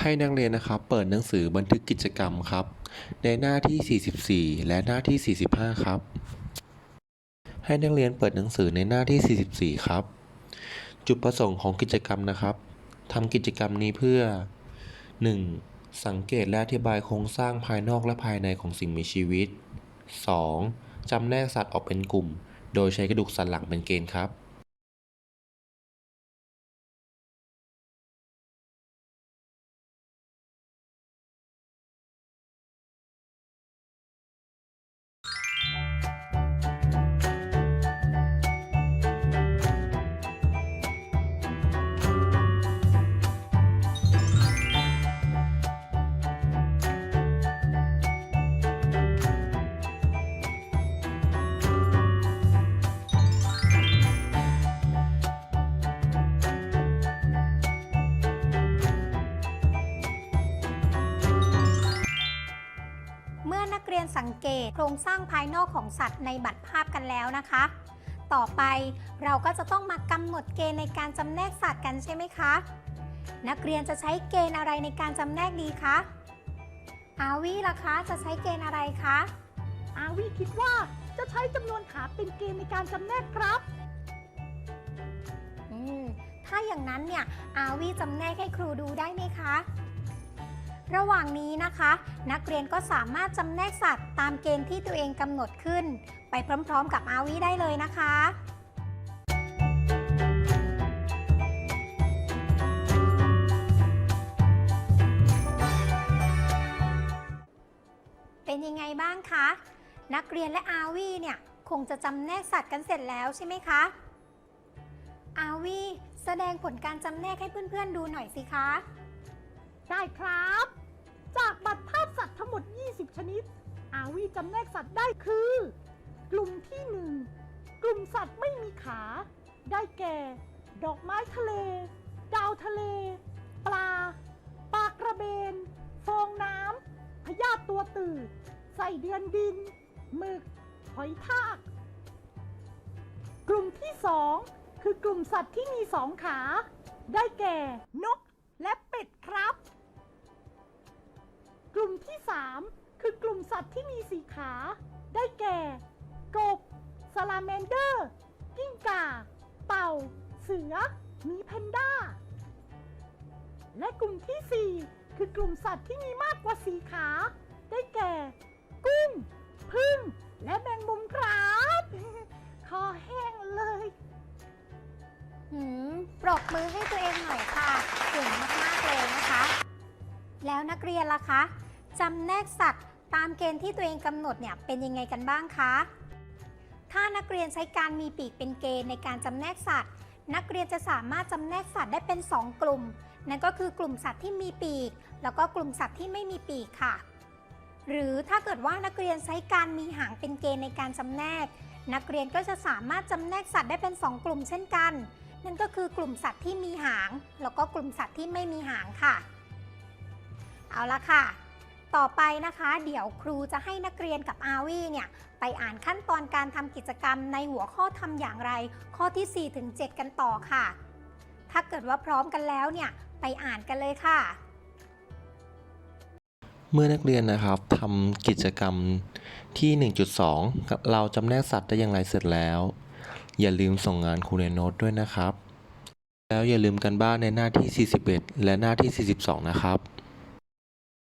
ให้นักเรียนนะครับเปิดหนังสือบันทึกกิจกรรมครับ ในหน้าที่ 44 และหน้าที่ 45 ครับ ให้นักเรียนเปิดหนังสือในหน้าที่ 44 ครับ จุดประสงค์ของกิจกรรมนะครับทำกิจกรรมนี้เพื่อ 1. สังเกตและอธิบายโครงสร้างภายนอกและภายในของสิ่งมีชีวิต 2. จำแนกสัตว์ออกเป็นกลุ่ม โดยใช้กระดูกสันหลังเป็นเกณฑ์ครับ นักเรียนสังเกตโครงสร้างภายนอกของสัตว์ในบัตรภาพกันแล้วนะคะ ต่อไปเราก็จะต้องมากำหนดเกณฑ์ในการจำแนกสัตว์กันใช่ไหมคะ นักเรียนจะใช้เกณฑ์อะไรในการจำแนกดีคะ อาวีล่ะคะ จะใช้เกณฑ์อะไรคะ อาวีคิดว่าจะใช้จำนวนขาเป็นเกณฑ์ในการจำแนกครับอืมถ้าอย่างนั้นเนี่ยอาวีจำแนกให้ครูดูได้ไหมคะ ระหว่างนี้นะคะ นักเรียนก็สามารถจำแนกสัตว์ตามเกณฑ์ที่ตัวเองกำหนดขึ้น ไปพร้อมๆ กับอาวีได้เลยนะคะเป็นยังไงบ้างคะ นักเรียนและอาวีเนี่ยคงจะจำแนกสัตว์กันเสร็จแล้วใช่ไหมคะ อาวีแสดงผลการจำแนกให้เพื่อนๆดูหน่อยสิคะ ได้ครับ ทั้งหมด 20 ชนิด อาวีจำแนกสัตว์ได้คือ กลุ่มที่1กลุ่มสัตว์ไม่มีขา ได้แก่ ดอกไม้ทะเล ดาวทะเล ปลา ปลากระเบน ฟองน้ำพยาธิตัวตืดไส้เดือนดิน หมึก หอยทาก กลุ่มที่2คือกลุ่มสัตว์ที่มีสองขา ได้แก่ นก 3 คือกลุ่มสัตว์ที่มีสีขา ได้แก่ กบ สลาแมนเดอร์ กิ้งก่า เต่า เสือ มีแพนด้า และกลุ่มที่ 4 คือกลุ่มสัตว์ที่มีมากกว่าสีขา ได้แก่ กุ้ง พึ่ง และแมงมุมครับคอแห้งเลยหืมปรบมือให้ตัวเองหน่อยค่ะเก่งมากๆเลยนะคะ แล้วนักเรียนล่ะคะ จำแนกสัตว์ ตามเกณฑ์ที่ตัวเองกำหนดเนี่ยเป็นยังไงกันบ้างคะ ถ้านักเรียนใช้การมีปีกเป็นเกณฑ์ในการจำแนกสัตว์ นักเรียนจะสามารถจำแนกสัตว์ได้เป็น 2 กลุ่ม นั่นก็คือกลุ่มสัตว์ที่มีปีก แล้วก็กลุ่มสัตว์ที่ไม่มีปีกค่ะ หรือถ้าเกิดว่านักเรียนใช้การมีหางเป็นเกณฑ์ในการจำแนก นักเรียนก็จะสามารถจำแนกสัตว์ได้เป็น 2 กลุ่มเช่นกัน นั่นก็คือกลุ่มสัตว์ที่มีหาง แล้วก็กลุ่มสัตว์ที่ไม่มีหางค่ะเอาละค่ะ ต่อไปนะคะเดี๋ยวครูจะให้นักเรียนกับอาวีเนี่ยไปอ่านขั้นตอนการทำกิจกรรมในหัวข้อทำอย่างไร ข้อที่4ถึง7กันต่อค่ะ ถ้าเกิดว่าพร้อมกันแล้วเนี่ยไปอ่านกันเลยค่ะ เมื่อนักเรียนนะครับทำกิจกรรมที่ 1.2 เราจำแนกสัตว์ได้อย่างไรเสร็จแล้ว อย่าลืมส่งงานครูในโน้ตด้วยนะครับ แล้วอย่าลืมกันบ้านในหน้าที่ 41 และหน้าที่ 42 นะครับ